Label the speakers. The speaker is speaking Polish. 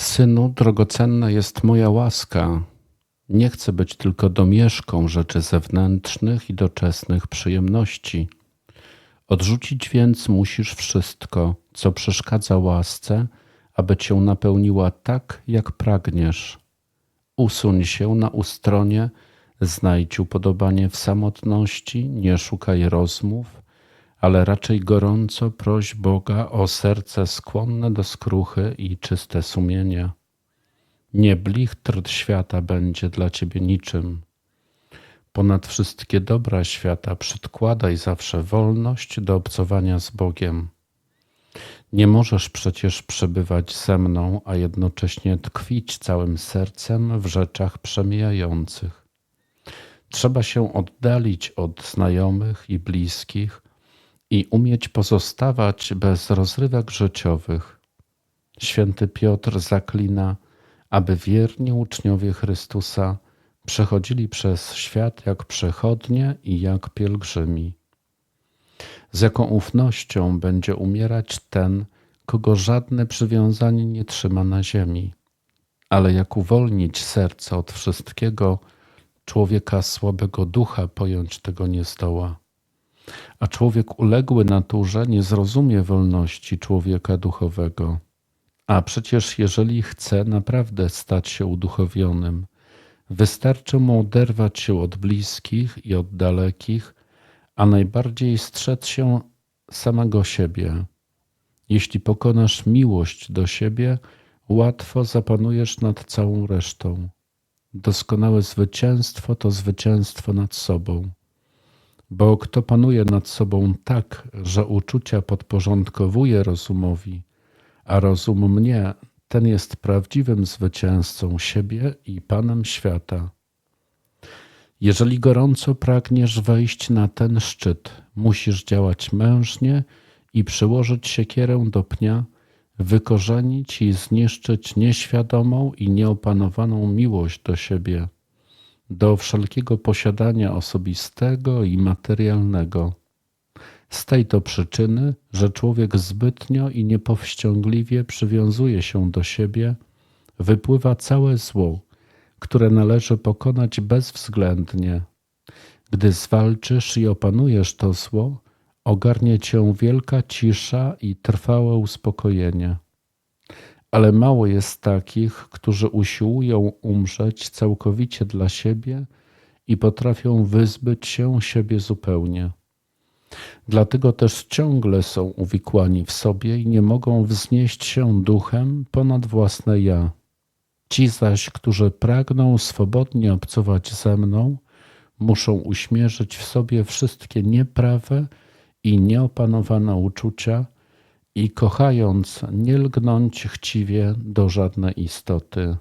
Speaker 1: Synu, drogocenna jest moja łaska. Nie chcę być tylko domieszką rzeczy zewnętrznych i doczesnych przyjemności. Odrzucić więc musisz wszystko, co przeszkadza łasce, aby cię napełniła tak, jak pragniesz. Usuń się na ustronie, znajdź upodobanie w samotności, nie szukaj rozmów, ale raczej gorąco proś Boga o serce skłonne do skruchy i czyste sumienie. Nie blichtr świata będzie dla ciebie niczym. Ponad wszystkie dobra świata przedkładaj zawsze wolność do obcowania z Bogiem. Nie możesz przecież przebywać ze mną, a jednocześnie tkwić całym sercem w rzeczach przemijających. Trzeba się oddalić od znajomych i bliskich i umieć pozostawać bez rozrywek życiowych. Święty Piotr zaklina, aby wierni uczniowie Chrystusa przechodzili przez świat jak przechodnie i jak pielgrzymi. Z jaką ufnością będzie umierać ten, kogo żadne przywiązanie nie trzyma na ziemi, ale jak uwolnić serce od wszystkiego, człowieka słabego ducha pojąć tego nie zdoła. A człowiek uległy naturze nie zrozumie wolności człowieka duchowego. A przecież jeżeli chce naprawdę stać się uduchowionym, wystarczy mu oderwać się od bliskich i od dalekich, a najbardziej strzec się samego siebie. Jeśli pokonasz miłość do siebie, łatwo zapanujesz nad całą resztą. Doskonałe zwycięstwo to zwycięstwo nad sobą. Bo kto panuje nad sobą tak, że uczucia podporządkowuje rozumowi, a rozum mnie, ten jest prawdziwym zwycięzcą siebie i panem świata. Jeżeli gorąco pragniesz wejść na ten szczyt, musisz działać mężnie i przyłożyć siekierę do pnia, wykorzenić i zniszczyć nieświadomą i nieopanowaną miłość do siebie, do wszelkiego posiadania osobistego i materialnego. Z tej to przyczyny, że człowiek zbytnio i niepowściągliwie przywiązuje się do siebie, wypływa całe zło, które należy pokonać bezwzględnie. Gdy zwalczysz i opanujesz to zło, ogarnie cię wielka cisza i trwałe uspokojenie. Ale mało jest takich, którzy usiłują umrzeć całkowicie dla siebie i potrafią wyzbyć się siebie zupełnie. Dlatego też ciągle są uwikłani w sobie i nie mogą wznieść się duchem ponad własne ja. Ci zaś, którzy pragną swobodnie obcować ze mną, muszą uśmierzyć w sobie wszystkie nieprawe i nieopanowane uczucia i kochając nie lgnąć chciwie do żadnej istoty.